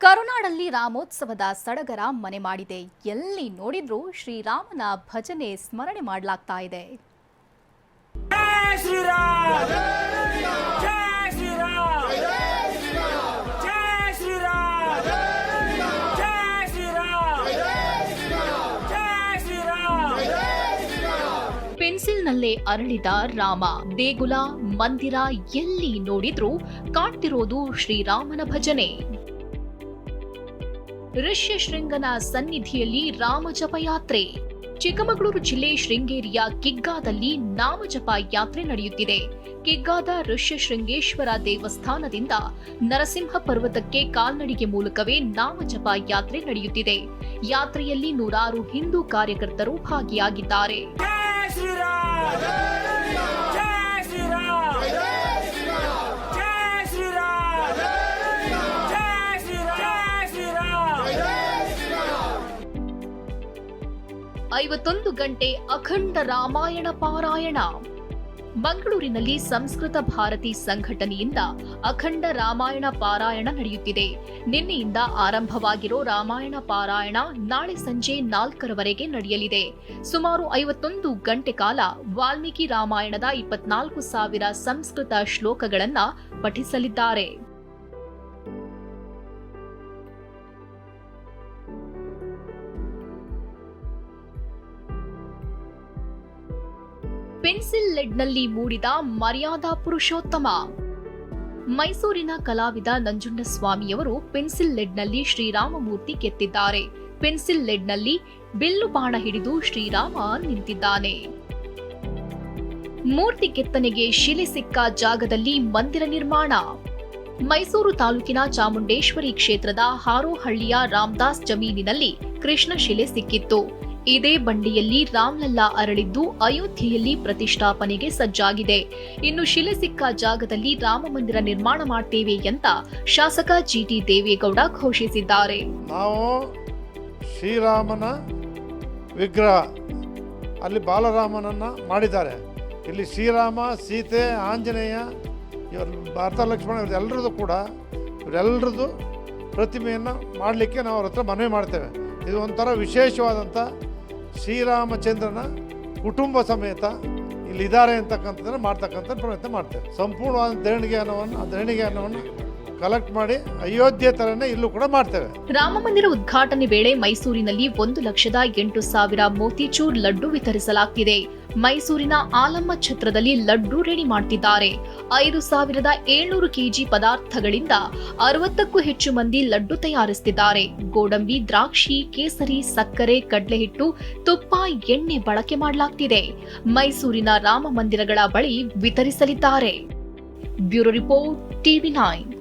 ಕರುನಾಡಲ್ಲಿ ರಾಮೋತ್ಸವದ ಸಡಗರ ಮನೆ ಮಾಡಿದೆ. ಎಲ್ಲಿ ನೋಡಿದ್ರೂ ಶ್ರೀರಾಮನ ಭಜನೆ ಸ್ಮರಣೆ ಮಾಡಲಾಗ್ತಾ ಇದೆ. ಪೆನ್ಸಿಲ್ನಲ್ಲೇ ಅರಳಿದ ರಾಮ ದೇಗುಲ ಮಂದಿರ ಎಲ್ಲಿ ನೋಡಿದ್ರೂ ಕಾಣ್ತಿರೋದು ಶ್ರೀರಾಮನ ಭಜನೆ. ಋಷ್ಯಶೃಂಗನ ಸನ್ನಿಧಿಯಲ್ಲಿ ರಾಮಜಪಯಾತ್ರೆ. ಚಿಕ್ಕಮಗಳೂರು ಜಿಲ್ಲೆ ಶೃಂಗೇರಿಯ ಕಿಗ್ಗಾದಲ್ಲಿ ನಾಮಜಪ ಯಾತ್ರೆ ನಡೆಯುತ್ತಿದೆ. ಕಿಗ್ಗಾದ ಋಷ್ಯಶೃಂಗೇಶ್ವರ ದೇವಸ್ಥಾನದಿಂದ ನರಸಿಂಹ ಪರ್ವತಕ್ಕೆ ಕಾಲ್ನಡಿಗೆ ಮೂಲಕವೇ ನಾಮಜಪ ಯಾತ್ರೆ ನಡೆಯುತ್ತಿದೆ. ಯಾತ್ರೆಯಲ್ಲಿ ನೂರಾರು ಹಿಂದೂ ಕಾರ್ಯಕರ್ತರು ಭಾಗಿಯಾಗಿದ್ದಾರೆ. ಐವತ್ತೊಂದು ಗಂಟೆ ಅಖಂಡ ರಾಮಾಯಣ ಪಾರಾಯಣ. ಮಂಗಳೂರಿನಲ್ಲಿ ಸಂಸ್ಕೃತ ಭಾರತಿ ಸಂಘಟನೆಯಿಂದ ಅಖಂಡ ರಾಮಾಯಣ ಪಾರಾಯಣ ನಡೆಯುತ್ತಿದೆ. ನಿನ್ನೆಯಿಂದ ಆರಂಭವಾಗಿರೋ ರಾಮಾಯಣ ಪಾರಾಯಣ ನಾಳೆ ಸಂಜೆ ನಾಲ್ಕರವರೆಗೆ ನಡೆಯಲಿದೆ. ಸುಮಾರು ಐವತ್ತೊಂದು ಗಂಟೆ ಕಾಲ ವಾಲ್ಮೀಕಿ ರಾಮಾಯಣದ ಇಪ್ಪತ್ನಾಲ್ಕು ಸಾವಿರ ಸಂಸ್ಕೃತ ಶ್ಲೋಕಗಳನ್ನು ಪಠಿಸಲಿದ್ದಾರೆ. ಪೆನ್ಸಿಲ್ ಲೆಡ್ನಲ್ಲಿ ಮೂಡಿದ ಮರ್ಯಾದಾ ಪುರುಷೋತ್ತಮ. ಮೈಸೂರಿನ ಕಲಾವಿದ ನಂಜುಂಡಸ್ವಾಮಿಯವರು ಪೆನ್ಸಿಲ್ ಲೆಡ್ನಲ್ಲಿ ಶ್ರೀರಾಮಮೂರ್ತಿ ಕೆತ್ತಿದ್ದಾರೆ. ಪೆನ್ಸಿಲ್ ಲೆಡ್ನಲ್ಲಿ ಬಿಲ್ಲು ಬಾಣ ಹಿಡಿದು ಶ್ರೀರಾಮ ನಿಂತಿದ್ದಾನೆ. ಮೂರ್ತಿ ಕೆತ್ತನೆಗೆ ಶಿಲೆ ಸಿಕ್ಕ ಜಾಗದಲ್ಲಿ ಮಂದಿರ ನಿರ್ಮಾಣ. ಮೈಸೂರು ತಾಲೂಕಿನ ಚಾಮುಂಡೇಶ್ವರಿ ಕ್ಷೇತ್ರದ ಹಾರೋಹಳ್ಳಿಯ ರಾಮದಾಸ್ ಜಮೀನಿನಲ್ಲಿ ಕೃಷ್ಣ ಶಿಲೆ ಸಿಕ್ಕಿತ್ತು. ಇದೇ ಬಂಡಿಯಲ್ಲಿ ರಾಮ್ಲಲ್ಲಾ ಅರಳಿದ್ದು ಅಯೋಧ್ಯೆಯಲ್ಲಿ ಪ್ರತಿಷ್ಠಾಪನೆಗೆ ಸಜ್ಜಾಗಿದೆ. ಇನ್ನು ಶಿಲೆ ಸಿಕ್ಕ ಜಾಗದಲ್ಲಿ ರಾಮ ಮಂದಿರ ನಿರ್ಮಾಣ ಮಾಡ್ತೇವೆ ಅಂತ ಶಾಸಕ ಜಿಟಿ ದೇವೇಗೌಡ ಘೋಷಿಸಿದ್ದಾರೆ. ನಾವು ಶ್ರೀರಾಮನ ವಿಗ್ರಹ, ಅಲ್ಲಿ ಬಾಲರಾಮನನ್ನ ಮಾಡಿದ್ದಾರೆ. ಇಲ್ಲಿ ಶ್ರೀರಾಮ, ಸೀತೆ, ಆಂಜನೇಯ, ಇವರು ಭಾರತ ಲಕ್ಷ್ಮಣ ಇವರೆಲ್ಲರದ್ದು ಕೂಡ ಇವರೆಲ್ಲರದ್ದು ಪ್ರತಿಮೆಯನ್ನು ಮಾಡಲಿಕ್ಕೆ ನಾವು ಅವ್ರ ಹತ್ರ ಮನವಿ ಮಾಡ್ತೇವೆ. ಇದು ಒಂಥರ ವಿಶೇಷವಾದಂಥ ಶ್ರೀರಾಮಚಂದ್ರನ ಕುಟುಂಬ ಸಮೇತ ಇಲ್ಲಿದ್ದಾರೆ ಅಂತಕ್ಕಂಥದ್ದನ್ನು ಮಾಡ್ತಕ್ಕಂಥ ಪ್ರಯತ್ನ ಮಾಡ್ತೇವೆ. ಸಂಪೂರ್ಣವಾದ ದೇಣಿಗೆ ಹಣವನ್ನು ಆ ದೇಣಿಗೆ ಹಣವನ್ನು ಕಲೆಕ್ಟ್ ಮಾಡಿ ಅಯೋಧ್ಯೆ ತರನೇ ಇಲ್ಲೂ ಕೂಡ ಮಾಡ್ತೇವೆ. ರಾಮ ಮಂದಿರ ಉದ್ಘಾಟನೆ ವೇಳೆ ಮೈಸೂರಿನಲ್ಲಿ ಒಂದು ಲಕ್ಷದ ಎಂಟು ಸಾವಿರ ಮೋತಿಚೂರ್ ಲಡ್ಡು ವಿತರಿಸಲಾಗ್ತಿದೆ. ಮೈಸೂರಿನ ಆಲಮ್ಮ ಛತ್ರದಲ್ಲಿ ಲಡ್ಡು ರೆಡಿ ಮಾಡ್ತಿದ್ದಾರೆ. ಐದು ಸಾವಿರದ ಏಳ್ನೂರು ಕೆಜಿ ಪದಾರ್ಥಗಳಿಂದ ಅರವತ್ತಕ್ಕೂ ಹೆಚ್ಚು ಮಂದಿ ಲಡ್ಡು ತಯಾರಿಸುತ್ತಿದ್ದಾರೆ ಗೋಡಂಬಿ, ದ್ರಾಕ್ಷಿ, ಕೇಸರಿ, ಸಕ್ಕರೆ ಕಡಲೆ ಹಿಟ್ಟು ತುಪ್ಪ, ಎಣ್ಣೆ ಬಳಕೆ ಮಾಡಲಾಗ್ತಿದೆ. ಮೈಸೂರಿನ ರಾಮ ಮಂದಿರಗಳ ಬಳಿ ವಿತರಿಸಲಿದ್ದಾರೆ. Bureau report, TV nine.